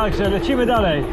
Także lecimy dalej.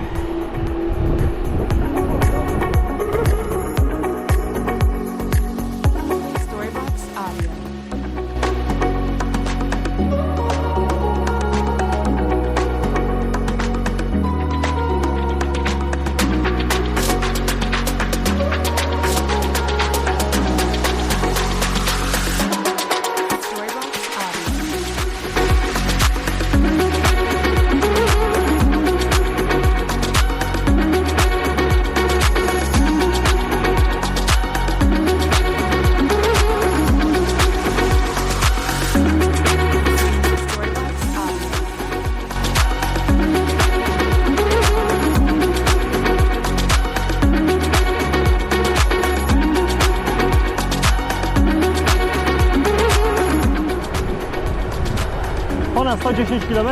Ponad 110 km,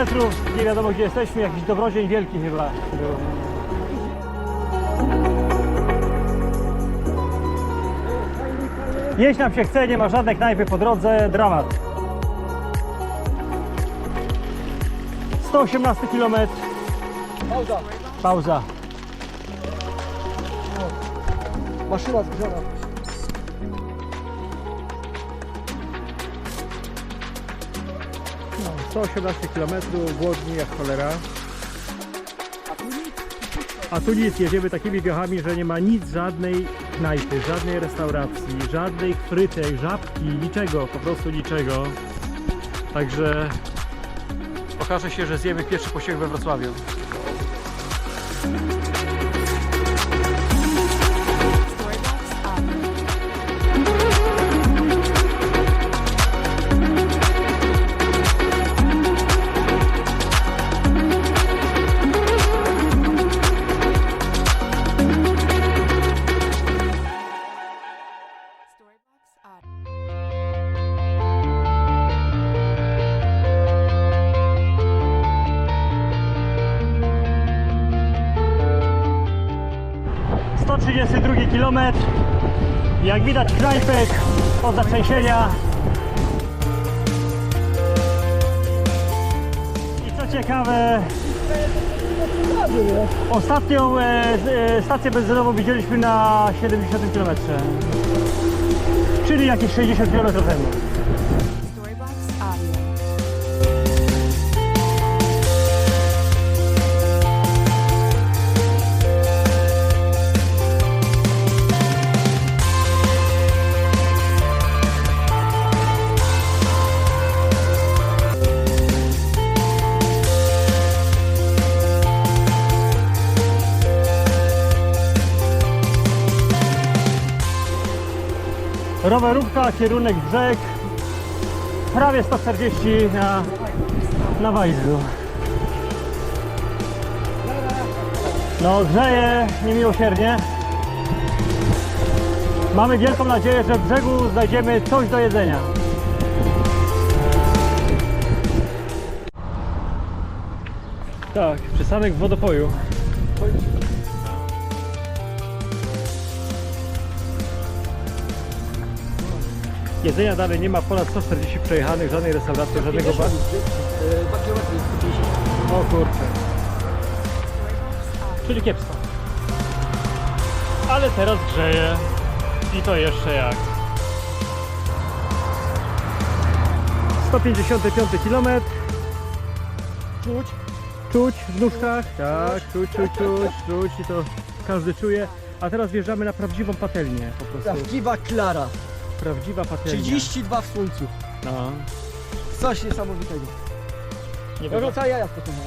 nie wiadomo gdzie jesteśmy, jakiś dobrodziej wielki chyba był. Jeść nam się chce, nie ma żadnej knajpy po drodze, dramat. 118 km, Pauza. pauza. Maszyna zgrzana. No, 118 km, głodni jak cholera. A tu nic, jedziemy takimi wiochami, że nie ma nic, żadnej knajpy, żadnej restauracji, żadnej frytej, żabki, niczego, po prostu niczego. Także okaże się, że zjemy pierwszy posiłek we Wrocławiu. 132 km. Jak widać knajpek od zatrzęsienia. I co ciekawe, ostatnią e, e, stację benzynową widzieliśmy na 70 km. Czyli jakieś 60 km temu. Rowerówka, kierunek brzeg. Prawie 140 na, na Wajzlu. No grzeje niemiłosiernie. Mamy wielką nadzieję, że w brzegu znajdziemy coś do jedzenia. Tak, przystanek w wodopoju. Jedzenia dalej nie ma, ponad 140 przejechanych, żadnej restauracji, żadnego baru. 2 km 150. O kurczę, czyli kiepsko. Ale teraz grzeje i to jeszcze jak. 155 km. Czuć. Czuć w nóżkach, tak, czuć, czuć, czuć, czuć i to każdy czuje. A teraz wjeżdżamy na prawdziwą patelnię po prostu. Prawdziwa Klara. Prawdziwa patelnia. 32 w słońcu. No, Coś niesamowitego. nie, wygląda, cała jaja spotkałem.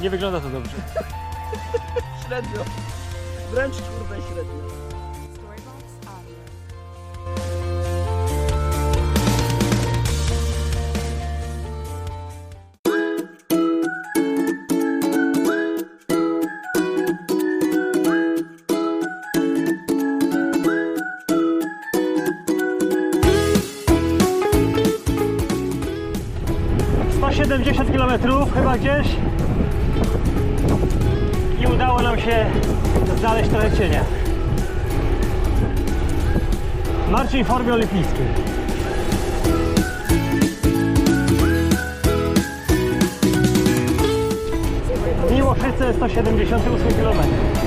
nie wygląda to dobrze. Średnio. Wręcz kurde średnio. 70 km chyba gdzieś i udało nam się znaleźć trochę cienia. Marcin w formie olimpijskiej. Miłoszyce 178 km.